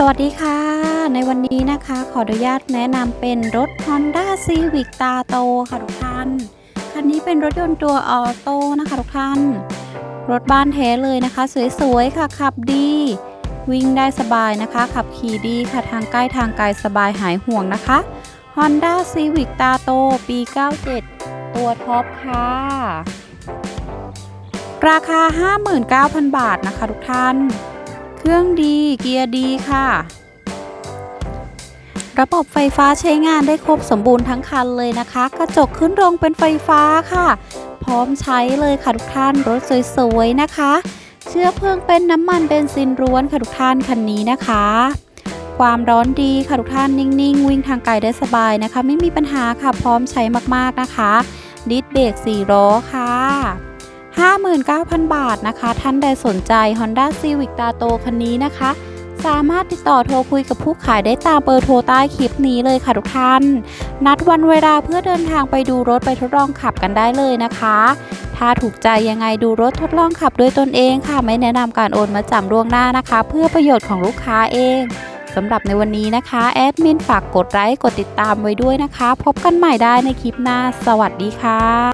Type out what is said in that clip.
สวัสดีค่ะ ในวันนี้นะคะขออนุญาตแนะนำเป็นรถ Honda Civic ตาโตค่ะทุกท่าน คันนี้เป็นรถยนต์ตัวออโต้นะคะทุกท่าน รถบ้านแท้เลยนะคะ สวยๆ ค่ะขับดี วิ่งได้สบายนะคะ ขับขี่ดีค่ะทางใกล้ทางไกลสบายหายห่วงนะคะ Honda Civic ตาโตปี 97 ตัวท็อปค่ะ ราคา 59,000 บาทนะคะทุกท่าน รื่องดี เกียร์ดีค่ะ ระบบไฟฟ้าใช้งานได้ครบสมบูรณ์ทั้งคันเลยนะคะ กระจกขึ้นลงเป็นไฟฟ้าค่ะ พร้อมใช้เลยค่ะทุกท่านรถสวยๆนะคะ เชื้อเพลิงเป็นน้ำมันเบนซินล้วนค่ะทุกท่านคันนี้นะคะ ความร้อนดีค่ะทุกท่านนิ่งๆ วิ่งทางไกลได้สบายนะคะ ไม่มีปัญหาค่ะพร้อมใช้มากๆนะคะ ดิสเบรก4ล้อค่ะ 59,000 บาทนะคะ ท่านใดสนใจ Honda Civic ตาโตคันนี้นะคะ สามารถติดต่อโทรคุยกับผู้ขายได้ตามเบอร์โทรใต้คลิปนี้เลยค่ะทุกท่าน นัดวันเวลาเพื่อเดินทางไปดูรถไปทดลองขับกันได้เลยนะคะ ถ้าถูกใจยังไงดูรถทดลองขับด้วยตนเองค่ะ ไม่แนะนำการโอนมาจำล่วงหน้านะคะ เพื่อประโยชน์ของลูกค้าเองสำหรับในวันนี้นะคะ แอดมินฝากกดไลค์กดติดตามไว้ด้วยนะคะ พบกันใหม่ได้ในคลิปหน้า สวัสดีค่ะ